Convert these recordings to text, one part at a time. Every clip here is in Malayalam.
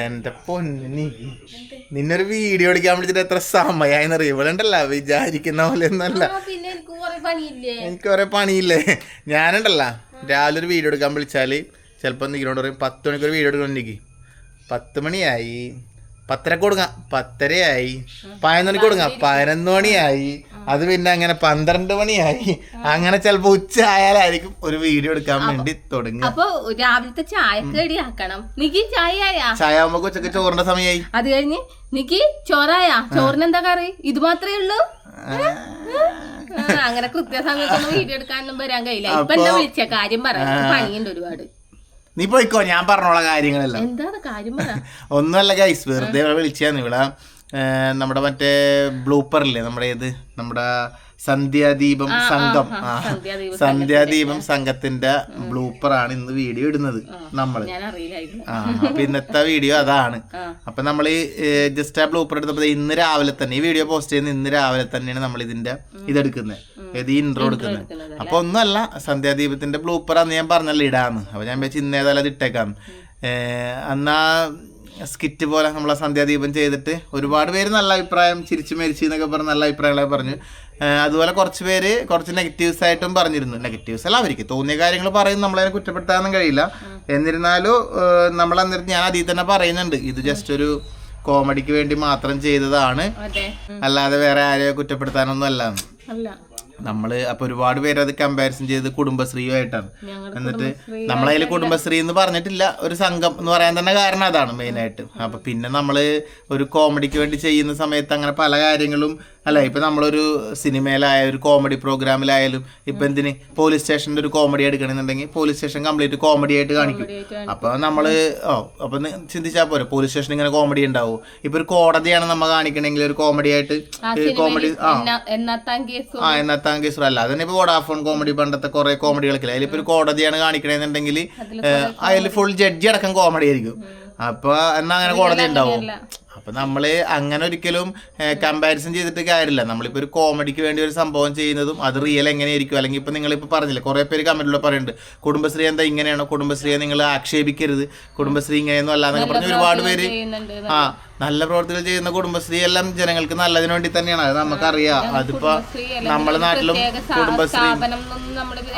എന്റെ പൊന്നി നിന്നൊരു വീഡിയോ എടുക്കാൻ വിളിച്ചിട്ട് എത്ര സമയായെന്നറിയോ? ഇവിടെ ഉണ്ടല്ല വിചാരിക്കുന്ന പോലെ ഒന്നല്ല എനിക്ക് കുറെ പണിയില്ലേ? ഞാനുണ്ടല്ല രാവിലെ ഒരു വീഡിയോ എടുക്കാൻ വിളിച്ചാൽ ചിലപ്പോൾ നിങ്ങളോട് പറയും പത്ത് മണിക്ക് ഒരു വീഡിയോ എടുക്കണം എനിക്ക് പത്ത് മണിയായി. പത്തരക്ക് കൊടുങ്ങാം. പത്തരയായി. പതിനൊന്ന് മണിക്ക് കൊടുക്കാം പതിനൊന്ന് മണിയായി. അത് പിന്നെ അങ്ങനെ പന്ത്രണ്ട് മണിയായി. അങ്ങനെ ചിലപ്പോ ഉച്ച ആയാലായിരിക്കും ഒരു വീഡിയോ എടുക്കാൻ വേണ്ടി തുടങ്ങി അപ്പൊ രാവിലത്തെ ചായക്കടി റെഡിയാക്കണം. നിക്ക് ചായ ചായ ആകുമ്പോ ഉച്ചയ്ക്ക് ചോറിന്റെ സമയമായി അത് കഴിഞ്ഞ് നിക്ക് ചോറായ? ചോറിന് എന്താ കറി? ഇത് മാത്രമേ ഉള്ളൂ? അങ്ങനെ കൃത്യസമയത്തൊന്നും വീഡിയോ എടുക്കാനൊന്നും വരാൻ കഴിയില്ല. ഇപ്പൊ എന്താ വിളിച്ച? കാര്യം പറ. എനിക്ക് പണിയുണ്ട് ഒരുപാട്. നീ പോയിക്കോ ഞാൻ പറഞ്ഞോളാം കാര്യങ്ങളെല്ലാം. എന്താണ് കാര്യം പറ. ഒന്നുമല്ല ഗൈസ് വെറുതെ വിളിച്ചാന്ന് ഇവിടെ. നമ്മുടെ മറ്റേ ബ്ലൂപ്പർ ഇല്ലേ നമ്മുടെ ഏത്? നമ്മുടെ സന്ധ്യാദീപം സംഘം. ആ സന്ധ്യാദീപം സംഘത്തിന്റെ ബ്ലൂപ്പർ ആണ് ഇന്ന് വീഡിയോ ഇടുന്നത് അറിയില്ലായിരുന്നു ആ അപ്പൊ ഇന്നത്തെ വീഡിയോ അതാണ്. അപ്പൊ നമ്മൾ ജസ്റ്റ് ആ ബ്ലൂപ്പർ എടുത്തപ്പോൾ ഇന്ന് രാവിലെ തന്നെ ഈ വീഡിയോ പോസ്റ്റ് ചെയ്യുന്ന ഇന്ന് രാവിലെ തന്നെയാണ് നമ്മൾ ഇതിന്റെ ഇതെടുക്കുന്നത്. ഈ ഇൻട്രോ എടുക്കുന്നത്. അപ്പൊ ഒന്നുമല്ല സന്ധ്യാദീപത്തിന്റെ ബ്ലൂപ്പർ അന്ന് ഞാൻ പറഞ്ഞല്ലോ ഇടാന്ന്. അപ്പൊ ഞാൻ വെച്ച് ഇന്ന് ഏതായാലും അത് ഇട്ടേക്കാം അന്നാ സ്കിറ്റ് പോലെ നമ്മളെ സന്ധ്യാദീപം ചെയ്തിട്ട് ഒരുപാട് പേര് നല്ല അഭിപ്രായം ചിരിച്ചു മരിച്ചു എന്നൊക്കെ പറഞ്ഞ് നല്ല അഭിപ്രായങ്ങളൊക്കെ പറഞ്ഞു. അതുപോലെ കുറച്ച് പേര് കുറച്ച് നെഗറ്റീവ്സ് ആയിട്ടും പറഞ്ഞിരുന്നു. നെഗറ്റീവ്സ് അല്ല അവർക്ക് തോന്നിയ കാര്യങ്ങൾ പറയും നമ്മളതിനെ കുറ്റപ്പെടുത്താനൊന്നും കഴിയില്ല. എന്നിരുന്നാലും നമ്മൾ അന്നിട്ട് ഞാൻ അതിൽ തന്നെ പറയുന്നുണ്ട്. ഇത് ജസ്റ്റ് ഒരു കോമഡിക്ക് വേണ്ടി മാത്രം ചെയ്തതാണ്. അല്ലാതെ വേറെ ആരെയോ കുറ്റപ്പെടുത്താനൊന്നും അല്ല. നമ്മൾ അപ്പൊ ഒരുപാട് പേര് അത് കമ്പാരിസൺ ചെയ്ത് കുടുംബശ്രീയുമായിട്ടാണ്. എന്നിട്ട് നമ്മളതിൽ കുടുംബശ്രീ എന്ന് പറഞ്ഞിട്ടില്ല. ഒരു സംഘം എന്ന് പറയാൻ തന്നെ കാരണം അതാണ് മെയിൻ ആയിട്ട്. അപ്പൊ പിന്നെ നമ്മൾ ഒരു കോമഡിക്ക് വേണ്ടി ചെയ്യുന്ന സമയത്ത് അങ്ങനെ പല കാര്യങ്ങളും അല്ല ഇപ്പൊ നമ്മളൊരു സിനിമയിലായ ഒരു കോമഡി പ്രോഗ്രാമിലായാലും ഇപ്പൊ എന്തിന് പോലീസ് സ്റ്റേഷന്റെ ഒരു കോമഡി എടുക്കണമെന്നുണ്ടെങ്കിൽ പോലീസ് സ്റ്റേഷൻ കംപ്ലീറ്റ് കോമഡി ആയിട്ട് കാണിക്കും. അപ്പോൾ നമ്മൾ ഓ അപ്പൊ ചിന്തിച്ചാൽ ചിന്തിച്ചാ പോരെ പോലീസ് സ്റ്റേഷൻ ഇങ്ങനെ കോമഡി ഉണ്ടാവും? ഇപ്പൊ ഒരു കോടതിയാണ് നമ്മൾ കാണിക്കണമെങ്കിൽ ഒരു കോമഡി ആയിട്ട് കോമഡി ആ. ആ എന്നത്താം കേസ്. അല്ല അതന്നെ ഇപ്പൊ വോഡാഫോൺ കോമഡി പണ്ടത്തെ കുറെ കോമഡികളൊക്കെ അതിലിപ്പോൾ ഒരു കോടതിയാണ് കാണിക്കണമെന്നുണ്ടെങ്കിൽ അതിൽ ഫുൾ ജഡ്ജി അടക്കം കോമഡി ആയിരിക്കും. അപ്പൊ എന്നാ അങ്ങനെ കോടതി ഉണ്ടാവും? അപ്പൊ നമ്മൾ അങ്ങനെ ഒരിക്കലും കമ്പാരിസൺ ചെയ്തിട്ട് കാര്യമില്ല. നമ്മളിപ്പോൾ ഒരു കോമഡിക്ക് വേണ്ടി ഒരു സംഭവം ചെയ്യുന്നതും അത് റിയൽ എങ്ങനെയായിരിക്കും? അല്ലെങ്കിൽ ഇപ്പം നിങ്ങളിപ്പോൾ പറഞ്ഞില്ല കുറേ പേര് കമന്റിലൂടെ പറയുന്നുണ്ട് കുടുംബശ്രീ എന്താ ഇങ്ങനെയാണോ? കുടുംബശ്രീയെ നിങ്ങൾ ആക്ഷേപിക്കരുത്. കുടുംബശ്രീ ഇങ്ങനെയൊന്നും അല്ല എന്നൊക്കെ പറഞ്ഞ് ഒരുപാട് പേര് ആ നല്ല പ്രവർത്തികൾ ചെയ്യുന്ന കുടുംബശ്രീ എല്ലാം ജനങ്ങൾക്ക് നല്ലതിന് വേണ്ടി തന്നെയാണ്. അത് നമുക്കറിയാം. അതിപ്പോ നമ്മളെ നാട്ടിലും കുടുംബശ്രീ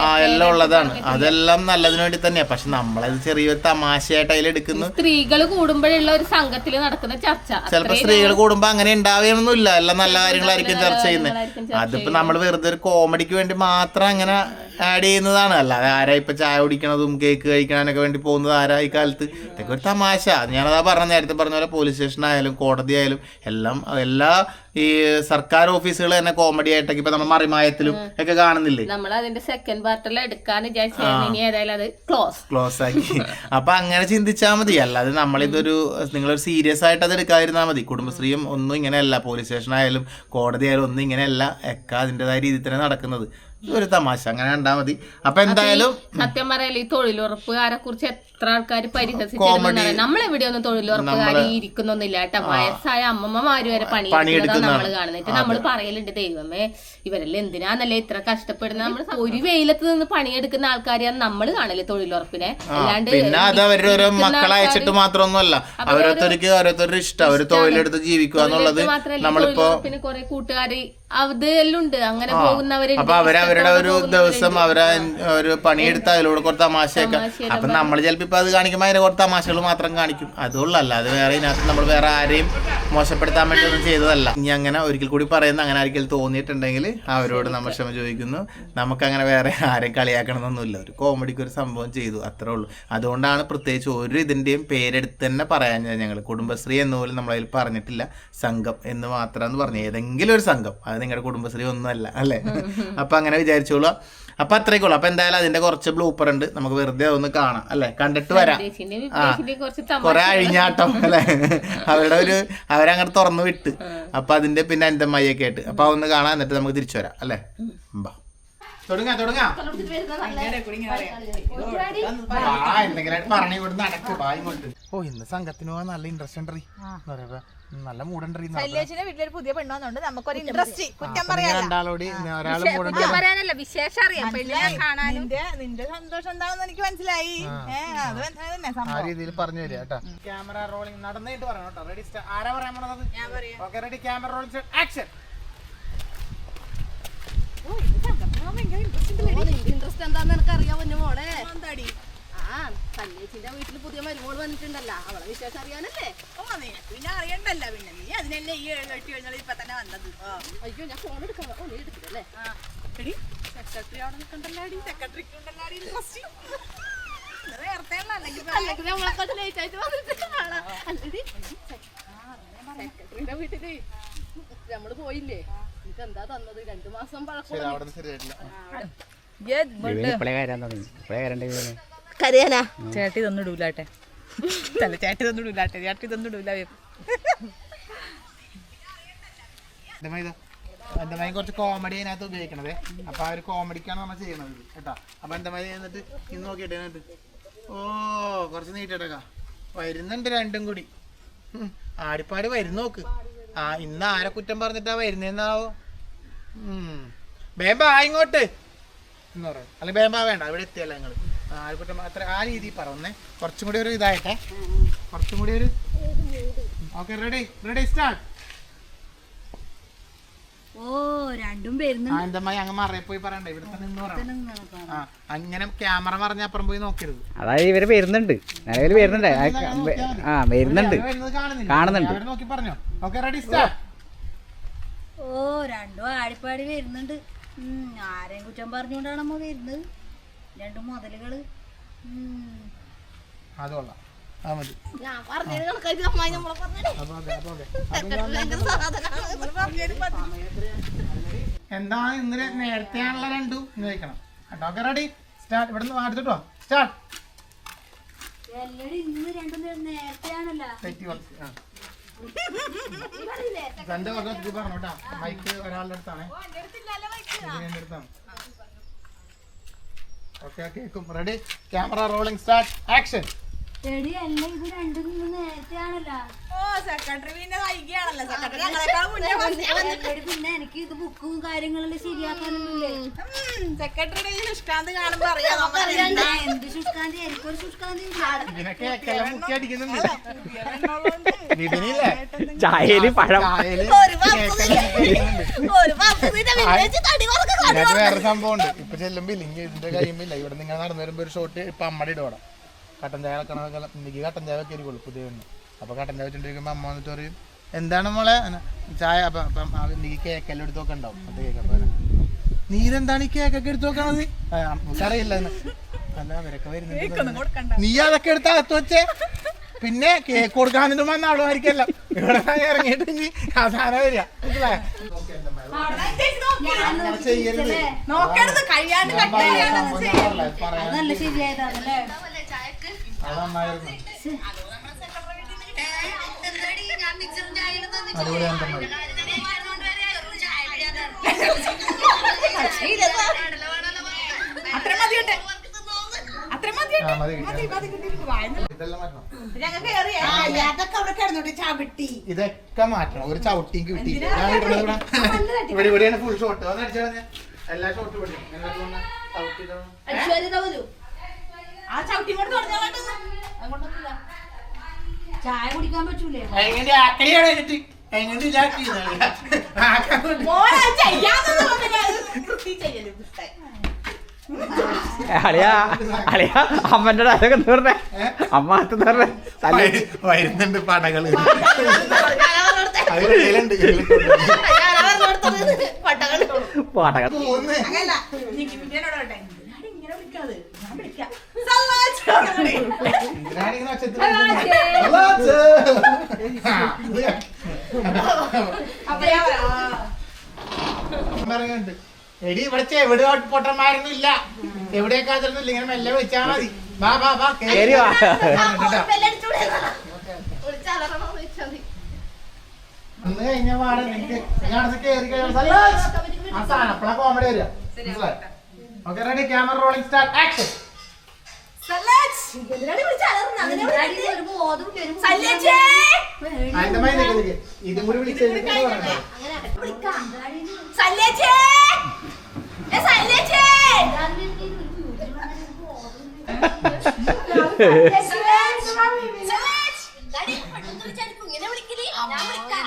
ആ എല്ലാം ഉള്ളതാണ്. അതെല്ലാം നല്ലതിന് വേണ്ടി തന്നെയാ. പക്ഷെ നമ്മളത് ചെറിയൊരു തമാശയായിട്ട് അതിലെടുക്കുന്നു സ്ത്രീകൾ കൂടുമ്പോഴുള്ള ഒരു സംഘത്തിൽ നടക്കുന്ന ചർച്ച ചിലപ്പോ സ്ത്രീകൾ കൂടുമ്പോ അങ്ങനെ ഉണ്ടാവുകയൊന്നുമില്ല എല്ലാം നല്ല കാര്യങ്ങളായിരിക്കും ചർച്ച ചെയ്യുന്നത്. അതിപ്പോ നമ്മൾ വെറുതെ ഒരു കോമഡിക്ക് വേണ്ടി മാത്രം അങ്ങനെ ആഡ് ചെയ്യുന്നതാണ്. അല്ലാതെ ആരാ ഇപ്പൊ ചായ കുടിക്കണതും കേക്ക് കഴിക്കാനൊക്കെ വേണ്ടി പോകുന്നത് ആരാ ഈ കാലത്ത്? ഇതൊക്കെ ഒരു തമാശ. ഞാനതാ പറഞ്ഞ നേരത്തെ പറഞ്ഞ പോലെ പോലീസ് സ്റ്റേഷൻ ആയാലും കോടതി ആയാലും എല്ലാം എല്ലാ ഈ സർക്കാർ ഓഫീസുകൾ തന്നെ കോമഡി ആയിട്ടൊക്കെ ഇപ്പൊ നമ്മൾ മറിമായത്തിലും ഒക്കെ കാണുന്നില്ലേ? നമ്മൾ അതിന്റെ സെക്കൻഡ് പാർട്ടിൽ എടുക്കാൻ ക്ലോസ് ക്ലോസ് ആക്കി. അപ്പൊ അങ്ങനെ ചിന്തിച്ചാൽ മതി. അല്ലാതെ നമ്മളിതൊരു നിങ്ങളൊരു സീരിയസ് ആയിട്ട് അത് എടുക്കാതിരുന്നാൽ മതി. കുടുംബശ്രീയും ഒന്നും ഇങ്ങനെയല്ല. പോലീസ് സ്റ്റേഷൻ ആയാലും കോടതി ആയാലും ഒന്നും ഇങ്ങനെയല്ല. ഒക്കെ അതിന്റെതായ രീതിയിൽ തന്നെ നടക്കുന്നത്. ഒരു തമാശ. അങ്ങനെ കണ്ടാ മതി. അപ്പൊ എന്തായാലും സത്യം പറയാലോ ഈ തൊഴിലുറപ്പുകാരെ കുറിച്ച് എത്ര ആൾക്കാർ പരിഹസിച്ചിരുന്നു നമ്മളെവിടെയൊന്നും തൊഴിലുറപ്പുകാർ ഇരിക്കുന്നൊന്നുമില്ല കേട്ടോ. വയസ്സായ അമ്മമ്മമാര് വരെ പണി നമ്മൾ കാണുന്നിട്ട് നമ്മൾ പറയലുണ്ട് ദൈവമേ ഇവരെല്ലാം എന്തിനാന്നല്ലേ ഇത്ര കഷ്ടപ്പെടുന്ന നമ്മൾ ഒരു വെയിലത്ത് നിന്ന് പണിയെടുക്കുന്ന ആൾക്കാരെയാണ് നമ്മൾ കാണൽ തൊഴിലുറപ്പിനെ. അല്ലാണ്ട് പിന്നെ അത് അവരുടെ ഓരോ മക്കളെ അയച്ചിട്ട് മാത്രമൊന്നുമല്ല. ഓരോരുത്തർക്ക് ഓരോരുത്തരുടെ ഇഷ്ടം. അവർ തൊഴിലെടുത്ത് ജീവിക്കുക എന്നുള്ളത് നമ്മളിപ്പോ തൊഴിലുറപ്പിന് കുറെ കൂട്ടുകാർ അതെല്ലാം ഉണ്ട് അങ്ങനെ പോകുന്നവരുണ്ട്. അവരുടെ ഒരു ദിവസം അവരെ ഒരു പണിയെടുത്ത് അതിലൂടെ കുറച്ച് തമാശയൊക്കെ. അപ്പൊ നമ്മൾ ചിലപ്പോ ഇപ്പൊ അത് കാണിക്കുമ്പോ അതിന് കുറച്ച് തമാശകൾ മാത്രം കാണിക്കും. അതുള്ള അല്ലാതെ വേറെ ഇതിനകത്ത് നമ്മൾ വേറെ ആരെയും മോശപ്പെടുത്താൻ വേണ്ടി ഒന്നും ചെയ്തതല്ല. ഇനി അങ്ങനെ ഒരിക്കൽ കൂടി പറയുന്ന അങ്ങനെ ആയിരിക്കും തോന്നിയിട്ടുണ്ടെങ്കിൽ അവരോട് നമ്മൾ ക്ഷമ ചോദിക്കുന്നു. നമുക്ക് അങ്ങനെ വേറെ ആരെയും കളിയാക്കണമെന്നൊന്നുമില്ല. ഒരു കോമഡിക്ക് ഒരു സംഭവം ചെയ്തു അത്രേ ഉള്ളൂ. അതുകൊണ്ടാണ് പ്രത്യേകിച്ച് ഒരു ഇതിന്റെയും പേരെടുത്ത് തന്നെ പറയാൻ ഞങ്ങൾ കുടുംബശ്രീ എന്ന് പോലും നമ്മളതിൽ പറഞ്ഞിട്ടില്ല. സംഘം എന്ന് മാത്രമെന്ന് പറഞ്ഞു. ഏതെങ്കിലും ഒരു സംഘം. അത് നിങ്ങളുടെ കുടുംബശ്രീ ഒന്നുമല്ല അല്ലേ? അപ്പൊ അങ്ങനെ വിചാരിച്ചോളൂ അപ്പൊ അത്രയ്ക്കുള്ളൂ. അപ്പൊ എന്തായാലും അതിന്റെ കുറച്ച് ബ്ലൂപ്പർ ഉണ്ട്. നമുക്ക് വെറുതെ ഒന്ന് കാണാം. അല്ലെ? കണ്ടിട്ട് വരാം. ആ. കൊറേ അഴിഞ്ഞാട്ടം. അല്ലെ? അവരുടെ ഒരു അവരങ്ങനെ തുറന്നു വിട്ട്. അപ്പൊ അതിന്റെ പിന്നെ എന്റെ മയ്യൊക്കെ ആയിട്ട്. അപ്പൊ അതൊന്ന് കാണാൻ എന്നിട്ട് നമുക്ക് തിരിച്ചു വരാം. അല്ലെ? ബാ. തുടങ്ങാ തുടങ്ങാ. എന്തെങ്കിലും പറഞ്ഞു ഇങ്ങോട്ട് നടക്ക് ബാ ഓ ഇന്ന് സംഘത്തിന് പോകാൻ നല്ല ഇൻട്രസ്റ്റ് ഉണ്ട് നല്ല ശല്യേച്ചിന്റെ വീട്ടിലൊരു പുതിയ പെണ്ണ് വന്നോണ്ട് നമുക്കൊരു ഇൻട്രസ്റ്റ് കുറ്റം പറയാനല്ല വിശേഷം അറിയാം. പെണ്ണിനെ കാണാനും. നിന്റെ നിന്റെ സന്തോഷം എന്താണെന്ന് എനിക്ക് മനസ്സിലായി. അത് രീതിയിൽ പറഞ്ഞു തരാം കേട്ടോ. ക്യാമറ റോളിംഗ് നടന്നിട്ട് പറയണം കേട്ടോ. റെഡി ആരാ പറയാൻ പോണത്? ഞാൻ പറയാം. Okay ready camera rolling action interest എന്താന്ന് എനിക്ക് പറ്റും മോളെ. എന്താടി? ആ സന്ദേശിന്റെ വീട്ടിൽ പുതിയ മരുമോൾ വന്നിട്ടുണ്ടല്ലോ. അവളെ വിശേഷം അറിയാനല്ലേ? ഓ നിനക്ക് പിന്നെ അറിയണ്ടല്ല പിന്നെ. നീ അതിനല്ലേ ഈ എഴുതി കഴിഞ്ഞാൽ ഇപ്പൊ തന്നെ വന്നത്. അയ്യോ ഞാൻ ഫോൺ എടുക്കാം ഓ നീ എടുത്തില്ലല്ലേ ആ. എടി സെക്രട്ടറി അവിടെ നിൽക്കണ്ടല്ലോ അടി സെക്രട്ടറിക്ക് ഉണ്ടല്ലോ അടി ഇൻട്രസ്റ്റ് വീട്ടിൽ നമ്മൾ പോയില്ലേ? നിനക്ക് എന്താ തന്നത്? രണ്ടു മാസം പഴക്കം കരയാനാ. ചേട്ടി തന്നിടൂലാട്ടെ. അല്ല ചേട്ടി തന്നിടൂലാട്ടെ. ചേട്ടി തന്നിടൂല. മൈ കുറച്ച് കോമഡി അതിനകത്ത് ഉപയോഗിക്കണത്. അപ്പൊ ആ ഒരു കോമഡിക്കാണ് നമ്മൾ ചെയ്യണത്. കേട്ടോ. അപ്പൊ മൈ എന്നിട്ട് ഇന്ന് നോക്കിയിട്ട് എന്നിട്ട് ഓ കുറച്ച് നീട്ടിട്ടേക്കാ വരുന്നുണ്ട് രണ്ടും കൂടി. ആടിപ്പാടി വരുന്നു നോക്ക്. ആ ഇന്ന് ആരെ കുറ്റം പറഞ്ഞിട്ടാ വരുന്നേന്നാവോ? ഉം. ബേബാ ഇങ്ങോട്ട്. എന്ന് പറയും അല്ലെങ്കിൽ ബേമ്പ വേണ്ട ഇവിടെ എത്തിയല്ല ഞങ്ങൾ ആരെ കുറ്റം അത്ര ആ രീതിയിൽ പറഞ്ഞേ കുറച്ചും കൂടി ഒരു ഇതായിട്ടെ. കുറച്ചും കൂടി ഒരു ഓക്കെ റെഡി റെഡി സ്റ്റാർട്ട് ഓ രണ്ടും ആനന്ദമായി അങ്ങ് മറയെ പോയി പറയണ്ട. ഇവിടെ തന്നെ നിന്ന് പറയണം ആ അങ്ങനെ ക്യാമറ മറിഞ്ഞ അപ്പുറം പോയി നോക്കരുത്. അതായത് ഇവർ വരുന്നുണ്ട്. നിലവിൽ വരുന്നുണ്ട്. ആ, ആ വരുന്നുണ്ട്. കാണുന്നുണ്ട്. നോക്കി പറഞ്ഞോ. ഓക്കെ റെഡി സ്റ്റാർട്ട് ഓ രണ്ടും ആടിപ്പാടി വരുന്നുണ്ട്. ആരെയും കുറ്റം പറഞ്ഞുകൊണ്ടാണ് അമ്മ വരുന്നത്. രണ്ടു മുതലുകൾ. എന്താ ഇന്നലെ നേരത്തെ ആണല്ലോ രണ്ടും? കഴിക്കണം കേട്ടോ? ഓക്കെ റെഡി സ്റ്റാർട്ട് ഇവിടെ നിന്ന് അടുത്തിട്ടോ സ്റ്റാർട്ട് എല്ലാരും ഇന്ന് രണ്ടും നേരത്തെ ആണല്ലോ. തെറ്റി കുറച്ച്. ആ. തന്റെ കുറച്ച് പറഞ്ഞു കേട്ടാ മൈക്ക് ഒരാളുടെ അടുത്താണ്. അടുത്താണ്. ഓക്കെ കേൾക്കും ready camera rolling start action എടി അല്ല ഇത് രണ്ടും ഇന്ന് നേരത്തെയാണല്ലോ. ഓ സെക്രട്ടറി പിന്നെ വൈകിയാണല്ലോ. സെക്രട്ടറി മുന്നേ വന്നു. എടി പിന്നെ എനിക്ക് ഇത് ബുക്കും കാര്യങ്ങളെല്ലാം ശരിയാക്കാനൊന്നുമില്ലേ? സെക്രട്ടറിയുടെ ഈ നിഷ്കാന്ത് കാണുമ്പോ അറിയാം ആ, എന്ത്. ശുഷ്കാന്തി? എനിക്കൊരു ശുഷ്കാന്തി ഇല്ല. ഇതിനെ കേക്കെല്ലാം മുക്കി അടിക്കുന്നുണ്ട്. വിപിനില്ലേ ചായയിൽ പഴം. ചായയിൽ കേക്കെല്ലാം അടിക്കുന്നുണ്ട്. ഇതിനകത്ത് വേറെ സംഭവം ഉണ്ട് ഇപ്പൊ ചെല്ലുമ്പോ ഇല്ലെങ്കിൽ ഇതിന്റെ കഴിയുമ്പില്ല ഇവിടെ നിങ്ങൾ നടന്നു വരുമ്പോ ഒരു ഷോട്ട് ഇപ്പൊ അമ്മയുടെ ഇടപെടാം കട്ടൻ ചായ കണക്കെ എനിക്ക് കട്ടൻ ചായ വെക്കായിരിക്കുള്ളൂ പുതിയ പെണ്ണ് അപ്പൊ കട്ടൻ ചായ വെച്ചോണ്ടിരിക്കുമ്പോ അമ്മ വന്നിട്ട് പറയും എന്താണ് മോളെ? ചായ അപ്പം അപ്പം എനിക്ക് കേക്കെല്ലാം എടുത്ത് നോക്കണ്ടാവും അത് കേക്ക് അപ്പോൾ നീ ഇതെന്താണ് ഈ കേക്കൊക്കെ എടുത്ത് നോക്കണത് നമുക്കറിയില്ല. അല്ല അവരൊക്കെ വരുന്നുണ്ട് നീ അതൊക്കെ എടുത്ത് അകത്ത് വെച്ചേ. പിന്നെ കേക്ക് കൊടുക്കാനൊന്നും വന്ന ആളുമായിരിക്കല്ല ഇവിടെ ഞാൻ ഇറങ്ങിയിട്ട് ഇനി അവസാനം വരിക. മനസ്സിലായോ? ചെയ്യരുത്. അത്ര മതിയുണ്ട്. അത്ര മതിയുണ്ട്. ഇതൊക്കെ മാറ്റണം. ഒരു ചവിട്ടിയും കിട്ടി. ഇവിടെ ഇവിടെ ഇവിടെയാണ് ഫുൾ ഷോട്ട് എല്ലാ ഷോട്ടും ഇവിടെ എന്താ തോന്നുന്നത്? ചവിട്ടി ഇടണം. ആ ചവിട്ടി കൊണ്ട് ചായ കുടിക്കാൻ പറ്റൂലേ? എങ്ങനെ ആക്കലിയാണ് എന്നിട്ട് എങ്ങനെ. അളിയാ അളിയാ അമ്മന്റെ അതൊക്കെ തീർന്നെ. അമ്മ അത് തീർന്നെ. വരുന്നുണ്ട് പടകൾ. പടകൾ പാട്ടകൾ എടി ഇവിടെ എവിടെ പൊട്ടന്മാരൊന്നും ഇല്ല എവിടെയൊക്കെ ഇങ്ങനെ മെല്ലെ വിളിച്ചാ മതി. വാ വാ വാ കേറി വാ. കഴിഞ്ഞ പാടെ. നിനക്ക് കേറി കഴിഞ്ഞാൽ. ആ സാധനം. അപ്പളാ കോമഡി വരിക. Okay. Ready camera rolling start action ഇതും കൂടി വിളിച്ചെഴുതിട്ട് പറയണ്ടേ സല്ലേച്ചേ ഏ സല്ലേച്ചേ അമ്മ പറയട്ടെ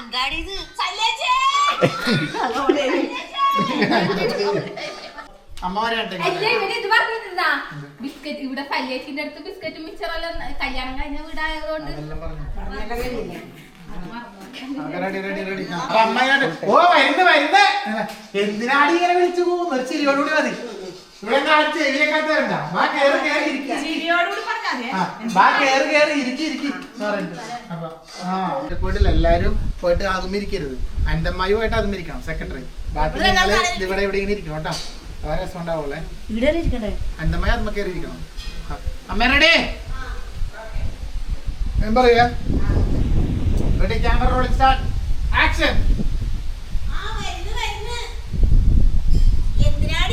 ബിസ്ക്കറ്റ് ഇവിടെ സല്ലേച്ചിന്റെ അടുത്ത് ബിസ്ക്കറ്റും മിച്ചറെല്ലാം കല്യാണം കഴിഞ്ഞ വീടായതുകൊണ്ട്. ഓ വരുന്ന വരുന്ന. എന്തിനാടി ഇങ്ങനെ വിളിച്ചു പോകുന്നു ഒരു ചിരിയോടുകൂടി മതി. ഇവിടെ കാണിച്ച് വാ കേറി വാ ഇരിക്കി. ഇരിക്കി എല്ലാരും പോയിട്ട് അതും ഇരിക്കരുത്. അന്തമ്മായി പോയിട്ട് അതും ഇരിക്കണം സെക്രട്ടറി ബാക്കി ഇവിടെ ഇവിടെ ഇങ്ങനെ ഇരിക്കണം കേട്ടോ. വേറെ രസം ഉണ്ടാവുള്ളേ ഇവിടെ ഇരിക്കട്ടെ അന്തമ്മായി അമ്മ കയറി ഇരിക്കണം ആ. അമ്മ റെഡി ഞാൻ പറയാ ready camera rolling start action എന്തിനാണ്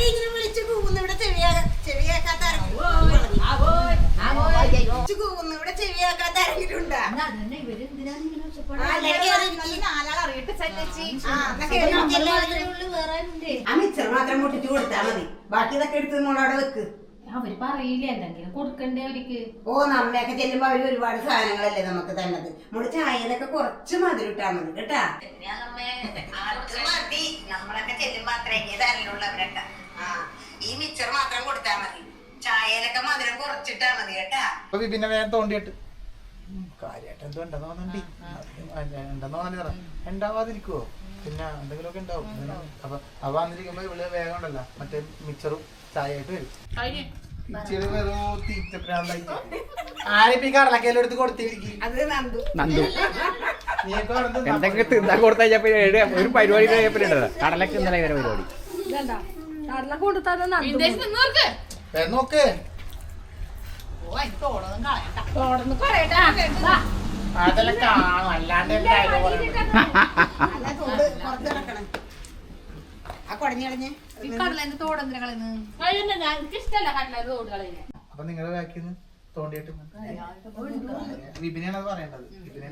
മാത്രം പൊട്ടിച്ചു കൊടുത്താ മതി. ബാക്കി ഇതൊക്കെ എടുത്ത് മോളവിടെ വെക്ക്. അവർ പറയില്ല എന്തെങ്കിലും കൊടുക്കണ്ടേ അവർക്ക് ഓ നമ്മയൊക്കെ ചെല്ലുമ്പോ അവർ ഒരുപാട് സാധനങ്ങളല്ലേ നമുക്ക് തന്നത്. നമ്മുടെ ചായയിലൊക്കെ കുറച്ച് മധുരം ഇട്ടാ മതി കേട്ടാ? മതി. നമ്മളൊക്കെ ചെല്ലുമ്പോ അത്രയൊക്കെ തരലുള്ളവരൊക്കെ. ആ ഈ മിച്ചർ മാത്രം കൊടുത്താ മതി. ചായയിലൊക്കെ മധുരം കുറച്ചിട്ടാ മതി കേട്ടാ? പിന്നെ വേഗം തോണ്ടിട്ട് കാര്യമായിട്ട് എന്തോ ഉണ്ടെന്ന് തോന്നണ്ടി? ഉണ്ടെന്ന് ഉണ്ടാവാതിരിക്കുവോ പിന്നെ എന്തെങ്കിലുമൊക്കെ ഉണ്ടാവും. അപ്പൊ അവ വന്നിരിക്കുമ്പോ ഇവിടെ വേഗം ഉണ്ടല്ല. മറ്റേ മിച്ചറും ചായയായിട്ട് വരും. ഇച്ചിരി വെറും തീറ്റ പ്രാന്തായിട്ട് ആരിപ്പോ ഈ കടലക്കയിലെടുത്ത് കൊടുത്തിരിക്കും? അത് നന്ദു. എന്തൊക്കെ തിന്നാൻ ഒരു പരിപാടി കടലക്ക് ഇന്നലെ ഇവരെ പരിപാടി. നോക്കേ. ഓ തോടൊന്ന് അപ്പൊ നിങ്ങളുടെ ബാക്കിന്ന് തോണ്ടിയിട്ട് വിപിനാണ് അത് പറയേണ്ടത്. വിപിനെ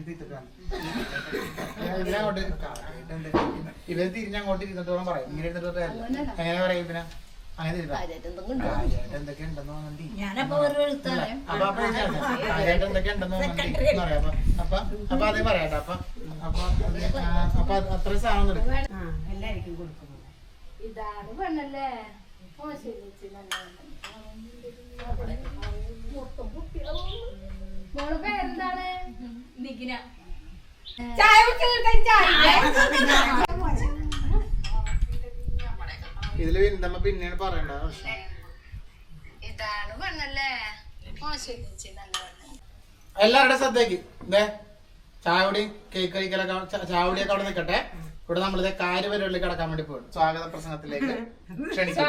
ഇവരങ്ങോട്ട് ഇവർ തിരിഞ്ഞങ്ങോട്ട് ഇരുന്നിട്ടോളം പറയും. ഇങ്ങനെ ഇരുന്നിട്ട് എങ്ങനെ പറയും. വിപിന അങ്ങനെ പറയാം അപ്പൊ അപ്പൊ അതേ പറയട്ടെ. അപ്പൊ അപ്പൊ സാധനം എല്ലാവർക്കും ഇതാണ് പെണ്ണല്ലേ? മോൾ പേരെന്താണ്? നിഖിന ചായ കുടിച്ചു ചായ. ഇതിൽ പിന്തമ്മ പിന്നെയാണ് പറയണ്ട ഇതാണ് പെണ്ണല്ലേ? എല്ലാവരുടെ ശ്രദ്ധയ്ക്ക്. ഇതേ ചായകുടിയും കേക്ക് കഴിക്കലൊക്കെ അവിടെ- ചാ- ചായകുടിയൊക്കെ അവിടെ നിൽക്കട്ടെ ഇവിടെ നമ്മളിത് കാര്യപരിപാടിയിൽ കിടക്കാൻ വേണ്ടി പോകും സ്വാഗത പ്രസംഗത്തിലേക്ക് ക്ഷണിക്കും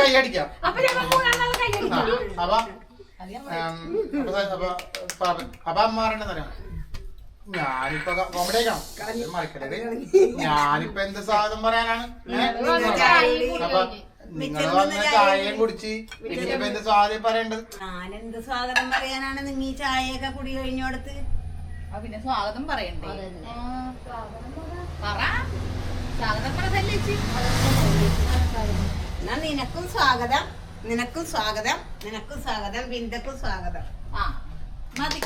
കൈയടിക്കാം അപ്പൊ അപ്പൊ അമ്മ പറയണ്ടെന്ന് അറിയാം ഞാനിപ്പോ കോമഡി ഞാനിപ്പോ എന്ത് സാധനം പറയാനാണ്? നിങ്ങൾ വന്ന ചായയും കുടിച്ച് ഇനിയിപ്പോ എന്ത് സ്വാധീനം പറയണ്ടത്? ഞാനെന്ത് സാധനം പറയാനാണ് നിങ്ങൾ ഈ ചായയൊക്കെ കുടി കഴിഞ്ഞോടത്ത്? പിന്നെ സ്വാഗതം പറയണ്ടേ? ആ. പറ. സ്വാഗതം പറ സല്ലേച്ചി എന്നാ നിനക്കും സ്വാഗതം. നിനക്കും സ്വാഗതം. നിനക്കും സ്വാഗതം. ബിന്ദക്കും സ്വാഗതം. ആ മതി.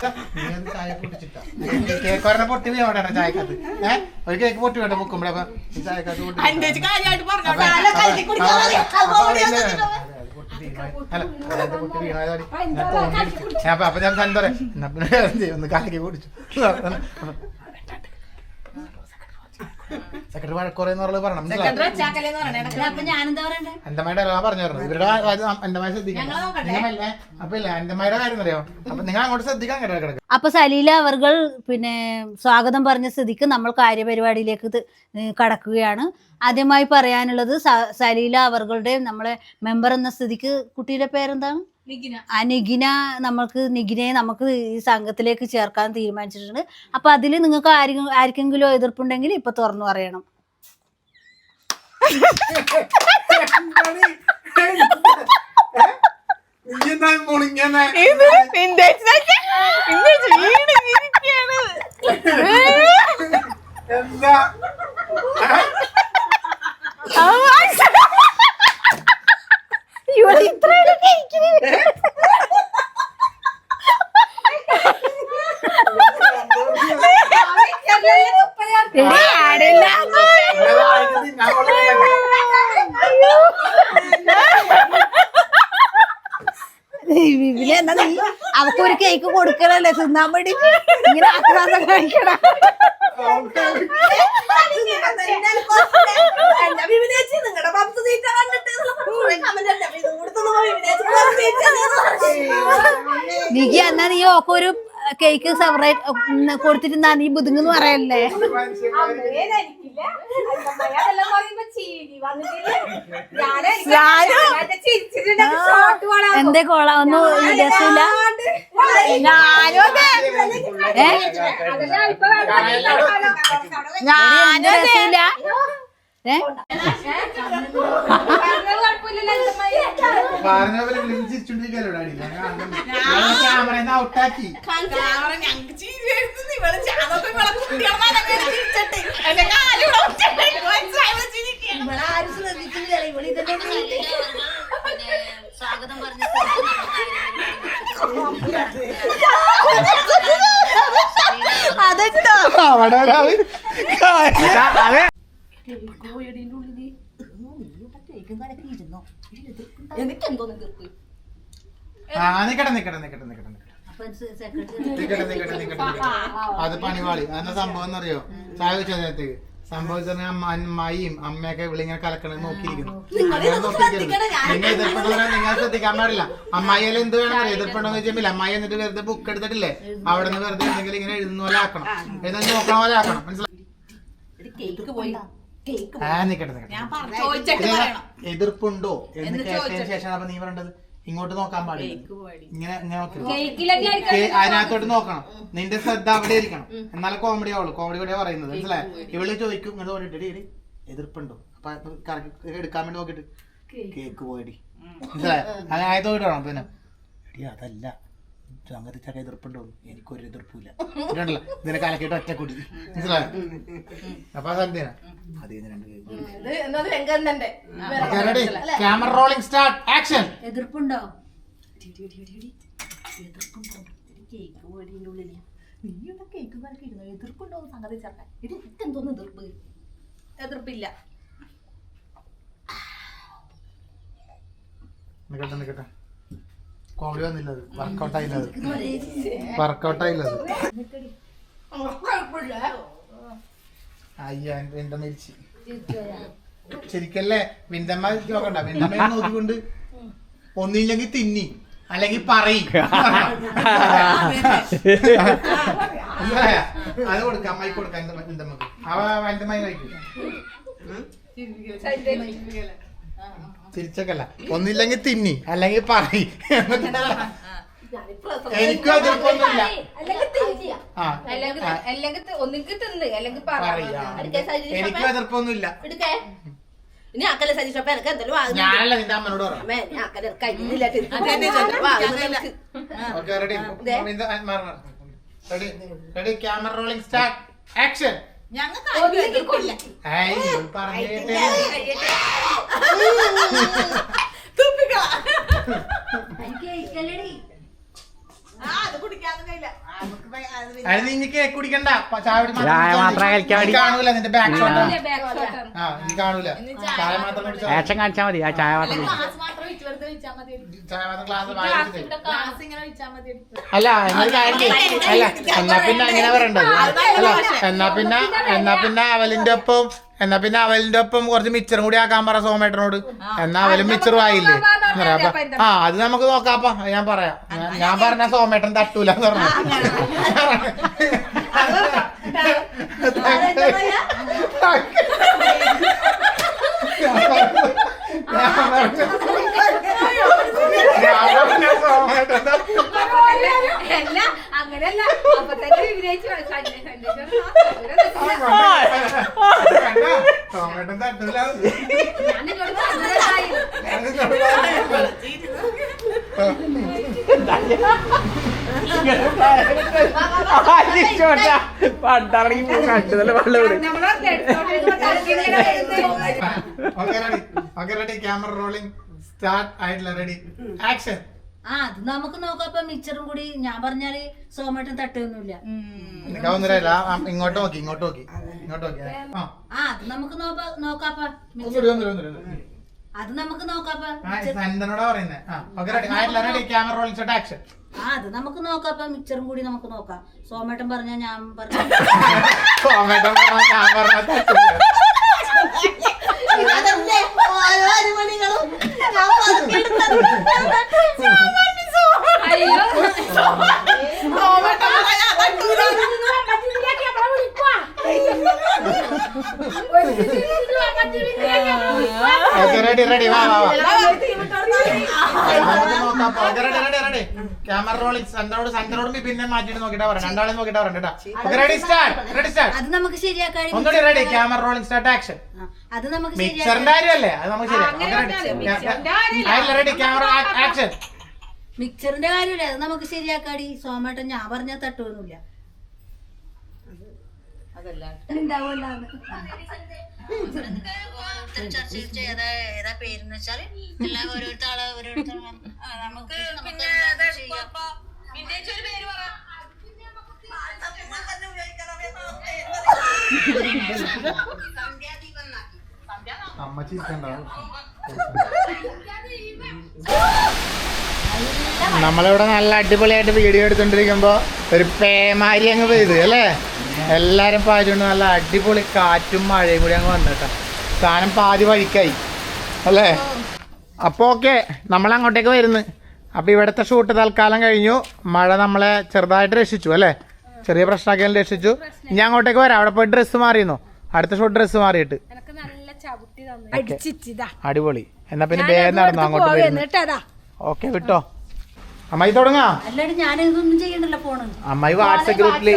ചായ പൊട്ടിച്ചിട്ടാ പൊട്ടി ഏഹ് ഒരു കേക്ക് പൊട്ടി വേണ്ട മുക്കുമ്പോഴേ അപ്പൊ. ഞാൻ തോന്നി ഒന്ന് കാലക്ക് കുടിച്ചു സെക്രട്ടറി പറയണം അന്തമായിട്ട് സെക്കൻഡറി വെച്ചാക്കലേന്ന് പറയണേ. അന്തമ്മയുടെ എല്ലാം പറഞ്ഞു തരണം ഇവരുടെ അന്തമായ ശ്രദ്ധിക്കണം. അപ്പൊ ഇല്ല? അന്തമായുടെ കാര്യം അറിയോ? അപ്പൊ നിങ്ങൾ അങ്ങോട്ട് ശ്രദ്ധിക്കാൻ കേട്ടോ കിടക്കും അപ്പൊ സലീല അവർകൾ പിന്നെ സ്വാഗതം പറഞ്ഞ സ്ഥിതിക്ക് നമ്മൾ കാര്യപരിപാടിയിലേക്ക് കടക്കുകയാണ്. ആദ്യമായി പറയാനുള്ളത് സലീല അവർകളുടെ നമ്മളെ മെമ്പർ എന്ന സ്ഥിതിക്ക് കുട്ടിയുടെ പേരെന്താണ്. ആ നിഖിന നമ്മൾക്ക് നിഗിനെ നമുക്ക് ഈ സംഘത്തിലേക്ക് ചേർക്കാൻ തീരുമാനിച്ചിട്ടുണ്ട്. അപ്പൊ അതിൽ നിങ്ങൾക്ക് ആർക്കെങ്കിലും എതിർപ്പുണ്ടെങ്കിൽ ഇപ്പൊ തുറന്നു പറയണം. എന്താ മുളിങ്ങനെ ഇത് vintage നോക്കിയേ. vintage വീട് ഇരിക്കുകയാണ്. എന്താ ആ, ഇവിടെ ഇത്രയൊക്കെ ഇരിക്കുന്നു. എടീ, ആടില്ല. വിപിലെ എന്നാ നീ അവക്ക് ഒരു കേക്ക് കൊടുക്കണല്ലേ തിന്നാൻ വേണ്ടി ഇങ്ങനെ ആക്രാന്തം കഴിക്കണം നികി എന്നാ നീ ഒക്കെ ഒരു കേക്ക് സെപ്പറേറ്റ് കൊടുത്തിട്ട് നീ ബുദ്ധിങ്ങെന്ന് പറയല്ലേ? എന്തേ കോള ഒന്നും രസമില്ല. ഞാനും ഞാനും ഏ? പറഞ്ഞവരെ വിളിച്ച് ചുണ്ടിരിക്കലോടെ ക്യാമറ ഔട്ടാക്കി സ്വാഗതം പറഞ്ഞു അതെട്ടോ അവിടെ ഒരാൾ അതെ. ഉള്ളിൽ ആ നിക്കട്ടെ നിക്കട്ടെ നിക്കട്ടെ നിക്കട്ടെ നിക്കട്ടെ. നിക്കട്ടെ നിക്കട്ടെ നിക്കട്ടെ അത് പണിവാളി അതെന്താ സംഭവം എന്നറിയോ? ചായ വെച്ച നേരത്തേക്ക് സംഭവിച്ച അമ്മായിയും അമ്മയൊക്കെ വിളിങ്ങനെ കലക്കണെന്ന് കലക്കണത് നോക്കിയിരിക്കുന്നു. അങ്ങനെ നോക്കിയിരിക്കരുത്. നിങ്ങൾ എതിർപ്പെടുന്നവരെ നിങ്ങൾ ശ്രദ്ധിക്കാൻ പാടില്ല. അമ്മായിയെല്ലാം എന്ത് വേണം അറിയാം? എതിർപ്പെടുന്ന വെച്ചാൽ അമ്മായി എന്നിട്ട് വെറുതെ ബുക്ക് എടുത്തിട്ടില്ലേ? അവിടെ നിന്ന് വെറുതെ എന്തെങ്കിലും ഇങ്ങനെ എഴുതുന്ന പോലെ ആക്കണം. എഴുതാൻ നോക്കണ പോലെ ആക്കണം. മനസ്സിലായി? ആ നിക്കട്ടെ നിക്കട്ടെ ചോദിച്ചിട്ട് ഇതിന് പറയണം. എതിർപ്പുണ്ടോ എന്ന് കേട്ടതിന് ശേഷമാണ് അപ്പൊ നീ പറയേണ്ടത് ഇങ്ങോട്ട് നോക്കാൻ പാടില്ല. ഇങ്ങനെ ഇങ്ങനെ നോക്കരുത്. കേ- അതിനകത്തോട്ട് നോക്കണം. നിന്റെ ശ്രദ്ധ അവിടെ ഇരിക്കണം. എന്നാലും കോമഡി ആവുള്ളൂ. കോമഡി കൂടെ പറയുന്നത്. മനസ്സിലായി? ഇവൾ ചോദിക്കും ഇങ്ങനെ തോന്നിട്ട് എതിർപ്പുണ്ടോ? അപ്പൊ അത് കറക്കി എടുക്കാൻ വേണ്ടി നോക്കിട്ട് കേക്ക്. പോയടി. മനസ്സിലായി? അങ്ങനെ ആയത് നോക്കിട്ടാണോ പിന്നെ. എടി അതല്ല. അങ്ങനത്തെ ചക്ക എതിർപ്പുണ്ടോന്നു എനിക്കൊരു എതിർപ്പില്ല ഇതിനെ കലക്കിട്ട് ഒറ്റ മനസ്സിലായോ? എതിർപ്പുണ്ടോ? എതിർപ്പില്ല. നിക്കട്ടെ നിക്കട്ടെ. കോമഡി വന്നില്ലത്. വർക്കൗട്ട് ആയില്ലത്. വർക്കൗട്ട് ആയില്ലത്. അയ്യ എന്റെ മരിച്ചു. ശരിക്കല്ലേ? വിന്തമ്മ നോക്കണ്ട. വിന്തമ്മ നോക്കിക്കൊണ്ട് ഒന്നില്ലെങ്കിൽ തിന്നി. അല്ലെങ്കിൽ പറയും? അത് കൊടുക്ക. അമ്മായി കൊടുക്കാം. വിന്തമ്മക്ക് അവ വിന്തമ്മ കഴിക്കും. തിരിച്ചൊക്കെല്ല ഒന്നില്ലെങ്കിൽ തിന്നി അല്ലെങ്കിൽ പറയി. എനിക്കും അതിപ്പൊന്നുമില്ല എനിക്കും എതിർപ്പൊന്നുമില്ല ഇനി ആക്കല സജീഷ് അപ്പൊ? ഞാനല്ല ready ready camera rolling start action ഞങ്ങൾക്ക് കേക്ക് കുടിക്കണ്ട ചായ മാത്രം കഴിക്കാൻ മതി നിന്റെ ആ ചായ മാത്രം ആക്ഷൻ മതി ആ ചായ മാത്രം അല്ല എന്നൊരു കാര്യം അല്ല എന്നാ പിന്നെ അങ്ങനെ പറയണ്ടത് അല്ല എന്നാ പിന്നെ എന്നാ പിന്നെ അവലിന്റെ ഒപ്പം എന്നാ പിന്നെ അവലിന്റെ ഒപ്പം കുറച്ച് മിച്ചറും കൂടി ആക്കാൻ പറ സോമേട്ടനോട്. എന്നാ അവലും മിച്ചറും ആയില്ലേ. അപ്പൊ ആ അത് നമുക്ക് നോക്കാപ്പാ. അത് ഞാൻ പറയാം. ഞാൻ- പറഞ്ഞ സോമേട്ടൻ തട്ടൂല എന്ന് പറഞ്ഞു ഞാൻ പറഞ്ഞു. അല്ല അങ്ങനെയല്ല അപ്പൊ തന്നെ വെള്ളം okay ready. Camera rolling start ആയിട്ടില്ല റെഡി ആക്ഷൻ ആ അത് നമുക്ക് നോക്കാം. അപ്പൊ മിക്സറും കൂടി ഞാൻ പറഞ്ഞാൽ സോമേട്ടൻ തട്ടൊന്നുമില്ല ഇങ്ങോട്ട് നോക്കി ഇങ്ങോട്ട് നോക്കി. ഇങ്ങോട്ട് നോക്കി. ആ. അത് നമുക്ക് നോക്കാം നോക്കാപ്പ. അത് നമുക്ക് നോക്കാപ്പ. ആ അത് നമുക്ക് നോക്കാപ്പ. മിക്സറും കൂടി നമുക്ക് നോക്കാം. സോമേട്ടൻ പറഞ്ഞ ഞാൻ പറഞ്ഞു പറഞ്ഞ ഞാൻ പറഞ്ഞ പറഞ്ഞ. ഓക്കെ റെഡി റെഡി വാ വാ. ക്യാമറ റോളിംഗ് സന്തനോട് സന്തനോടും പിന്നെ മാറ്റിട്ട് നോക്കിട്ടാ പറയാം രണ്ടാളും നോക്കിട്ടാ പറയണ്ട കേട്ടോ. Okay ready start ready start അത് നമുക്ക് ശരിയാക്കാൻ ഒന്നുകൂടി ready camera rolling start action അത് നമുക്ക് മിക്സറിന്റെ കാര്യമല്ലേ? അത് നമുക്ക് ശരിയാക്കാം. മിക്സറിന്റെ കാര്യമല്ലേ? അത് നമുക്ക് ശരിയാക്കാടി സോമേട്ടൻ ഞാൻ പറഞ്ഞ തട്ടൊന്നുമില്ല ചർച്ച ചെയ്ത് ഏതാ ഏതാ പേരെന്ന് വെച്ചാൽ എല്ലാ ഓരോരുത്തർ ആളെ ഓരോരുത്തർ നമുക്ക് പിന്നെ വിന്റേജ് ഒരു പേര് പറ സന്ധ്യാദീപം എന്നാക്കി നമ്മളിവിടെ നല്ല അടിപൊളിയായിട്ട് വീഡിയോ എടുത്തോണ്ടിരിക്കുമ്പോ ഒരു പേമാരി അങ്ങ് പെയ്ത് അല്ലേ? എല്ലാരും പാചകം നല്ല അടിപൊളി കാറ്റും മഴയും കൂടി അങ്ങ് വന്നിട്ടാ സാധനം പാതി വഴിക്കായി അല്ലേ? അപ്പൊ ഓക്കെ നമ്മൾ അങ്ങോട്ടേക്ക് വരുന്നു. അപ്പൊ ഇവിടുത്തെ ഷൂട്ട് തൽക്കാലം കഴിഞ്ഞു. മഴ നമ്മളെ ചെറുതായിട്ട് രക്ഷിച്ചു അല്ലേ? ചെറിയ പ്രശ്നമാക്കിയാലും രക്ഷിച്ചു. ഇനി അങ്ങോട്ടേക്ക് വരാം. അവിടെ പോയി ഡ്രസ്സ് മാറിയിരുന്നു. അടുത്ത ഷൂട്ട് ഡ്രസ്സ് മാറിയിട്ട്. അടിപൊളി. എന്നാ പിന്നെ വേഗം നടന്നു അങ്ങോട്ട് ഓക്കെ വിട്ടോ. അമ്മായി തുടങ്ങാ. അല്ലാണ്ട് ഞാൻ ഇതൊന്നും ചെയ്യണ്ടല്ലോ ഫോണ്. അമ്മായി വാട്സപ്പ് ഗ്രൂപ്പിൽ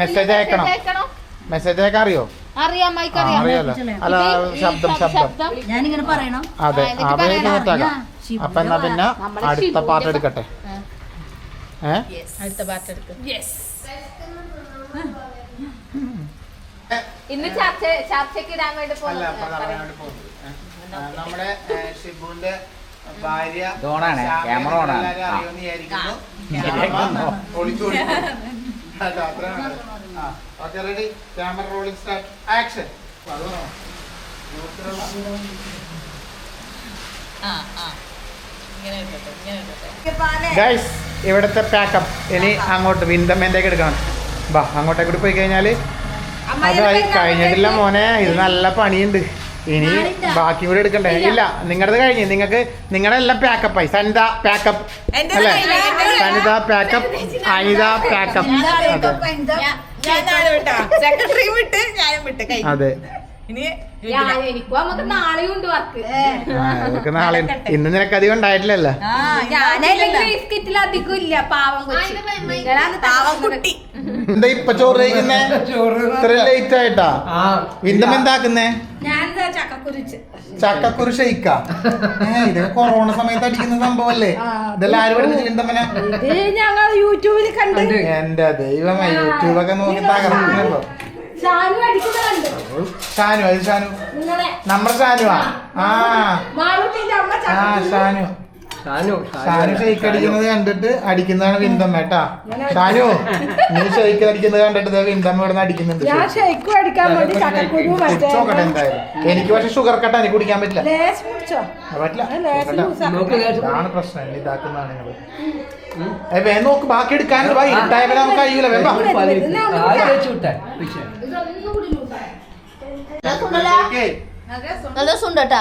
മെസ്സേജ് അയക്കണം. മെസ്സേജ് അയക്കാൻ അറിയോ? അറിയാം ആ, മൈക്ക് അറിയാലോ. അല്ല ശബ്ദം ശബ്ദം. ഞാനിങ്ങനെ പറയണം. അതെ. അപ്പൊ എന്നാ പിന്നെ അടുത്ത പാട്ട് എടുക്കട്ടെ? ഏഹ് അടുത്ത പാട്ട് എടുക്കും. ഇന്ന് ചർച്ച ചർച്ചയ്ക്ക് ഇടാൻ വേണ്ടി അല്ല അപ്പൊ പറയാൻ വേണ്ടി പോകുന്നത്. നമ്മുടെ ഷിബുന്റെ ഷിബുവിന്റെ ഭാര്യ ഡോണാണ് ക്യാമറ ഓണാണ്. വിചാരിക്കുന്നു. ക്യാമറ ഒളിച്ചു ഒളിച്ചു. അല്ല, അത്രയാണ് ആ, okay, ready? Camera rolling start. Action. അപ്പൊ അത് വേണോ? ഗ്രൂപ്പിലുള്ള ആ ആ ഇങ്ങനെ ഇട്ടോട്ടെ ഇങ്ങനെ ഇട്ടോട്ടെ ഗൈസ് ഇവിടുത്തെ പാക്കപ്പ് ഇനി അങ്ങോട്ട് വിന്തമ്മേന്റെയൊക്കെ എടുക്കണം ബാ അങ്ങോട്ടേക്കൂടി പോയി കഴിഞ്ഞാൽ അതായി കഴിഞ്ഞിട്ടില്ല മോനെ ഇത് നല്ല പണിയുണ്ട് ഇനി ബാക്കി കൂടെ എടുക്കണ്ടേ ഇല്ല നിങ്ങളുടെ കഴിഞ്ഞ് നിങ്ങൾക്ക് നിങ്ങളുടെ എല്ലാം പാക്കപ്പായി സനിത പാക്കപ്പ് അല്ലെ. സനിത പാക്കപ്പ് അനിത പാക്കപ്പ് അതെ ഇനി നമുക്ക് നാളെ ഇന്ന്. നിനക്ക് അധികം ഉണ്ടായിട്ടില്ലല്ലോ? എന്താ ഇപ്പൊ ചോറ് കഴിക്കുന്നേ? ഇത്ര ലേറ്റ് ആയിട്ടാ? വിന്തം എന്താക്കുന്നേ? ചക്കക്കുരു ഷെയ്ക്ക? ഇത് കൊറോണ സമയത്ത് അടിക്കുന്ന സംഭവല്ലേ? ഇതെല്ലാം ആര് പഠിപ്പിച്ചു വിന്തമ്മനെ ഇത് ഞങ്ങൾ യൂട്യൂബിൽ കണ്ടു. എന്റെ ദൈവമേ യൂട്യൂബൊക്കെ നോക്കി തകർക്കുന്നല്ലോ ഷാനു അത് ഷാനു. നമ്മുടെ ഷാനുവാ? ആ ആ. ഷാനു. ഷാനു ഷെയ്ക്ക് അടിക്കുന്നത് കണ്ടിട്ട് അടിക്കുന്നതാണ് വിന്തമ്മ കേട്ടാ ഷാനു നീ ഷെയ്ക്ക് അടിക്കുന്നത് കണ്ടിട്ട് ദേ വിന്തമ്മ ഇവിടെ അടിക്കുന്നുണ്ട് കുടിച്ചോക്കട്ടെ എന്തായാലും എനിക്ക് പക്ഷെ ഷുഗർ കട്ട എനിക്ക് കുടിക്കാൻ പറ്റില്ല പറ്റില്ല. ഇതാണ് പ്രശ്നം ഇതാക്കുന്നതാണ് നിങ്ങൾ ഏ വേ നോക്ക് ബാക്കി എടുക്കാനുള്ള വാ ഇരുട്ടായപ്പോ നമുക്ക് കഴിയൂല വേണ്ട നല്ല രസമുണ്ട് കേട്ടാ.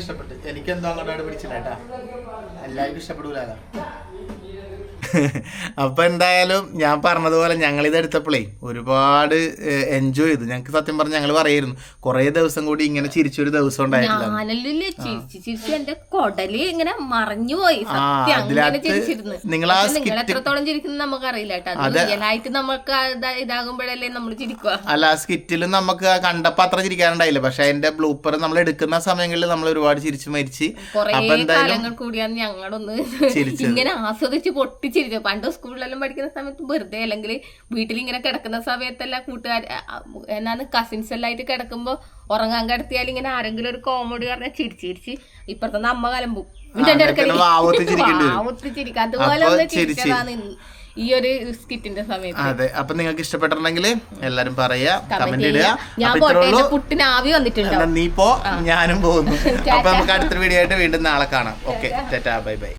ഇഷ്ടപ്പെട്ടു. എനിക്ക് എന്തോ അങ്ങോട്ട് പിടിച്ചില്ല എല്ലാവർക്കും ഇഷ്ടപ്പെടൂല അപ്പൊ എന്തായാലും ഞാൻ പറഞ്ഞതുപോലെ ഞങ്ങൾ ഇത് എടുത്തപ്പോഴേ ഒരുപാട് എൻജോയ് ചെയ്തു. ഞങ്ങൾക്ക് സത്യം പറഞ്ഞ ഞങ്ങൾ പറയായിരുന്നു കുറേ ദിവസം കൂടി ഇങ്ങനെ ചിരിച്ചൊരു ദിവസം ഉണ്ടായിട്ടില്ല ചിരിച്ച് ചിരിച്ച് നിങ്ങൾ ആ എത്രത്തോളം ചിരിക്കുന്നത് നമുക്കറിയില്ല കേട്ടോ. നമുക്ക് ഇതാ- ഇതാകുമ്പോഴല്ലേ നമ്മൾ ചിരിക്കുക അല്ല ആ സ്കിറ്റിലും നമുക്ക് ആ കണ്ടപ്പോ അത്ര ചിരിക്കാനുണ്ടായില്ല പക്ഷെ അതിന്റെ ബ്ലൂപ്പർ നമ്മൾ എടുക്കുന്ന സമയങ്ങളിൽ നമ്മൾ ഒരുപാട് ചിരിച്ചു മരിച്ച്. അപ്പൊ എന്തായാലും ഞങ്ങളൊന്ന് ചിരിച്ചത്. ഇങ്ങനെ ആസ്വദിച്ച് പൊട്ടിച്ചിരിച്ചത് പണ്ട് സ്കൂളിലെല്ലാം പഠിക്കുന്ന സമയത്ത് വെറുതെ അല്ലെങ്കിൽ വീട്ടിൽ ഇങ്ങനെ കിടക്കുന്ന സമയത്തെല്ലാം കൂട്ടുകാർ എന്നാണ് കസിൻസ് എല്ലാം ആയിട്ട് കിടക്കുമ്പോൾ ഉറങ്ങാൻ കിടത്തിയാൽ ഇങ്ങനെ ആരെങ്കിലും ഒരു കോമഡി പറഞ്ഞാൽ ചിരിച്ച് ചിരിച്ച് ഇപ്പുറത്തെ നമ്മ കലമ്പും. ചിരിക്കുക അതുപോലെ ഒന്ന് ചിരിച്ച്. ചിരിച്ചതാണ് ഈ ഒരു സ്കിറ്റിന്റെ സമയത്ത്. അതെ അപ്പൊ നിങ്ങൾക്ക് ഇഷ്ടപ്പെട്ടിട്ടുണ്ടെങ്കിൽ എല്ലാരും പറയാ കമന്റ് ഇടുക. ഞാൻ ആവി വന്നിട്ടുണ്ട്? നീ പോ ഞാനും പോകുന്നു. അപ്പൊ നമുക്ക് അടുത്തൊരു വീഡിയോ ആയിട്ട് വീണ്ടും നാളെ കാണാം. ഓക്കെ ടാറ്റാ. Bye bye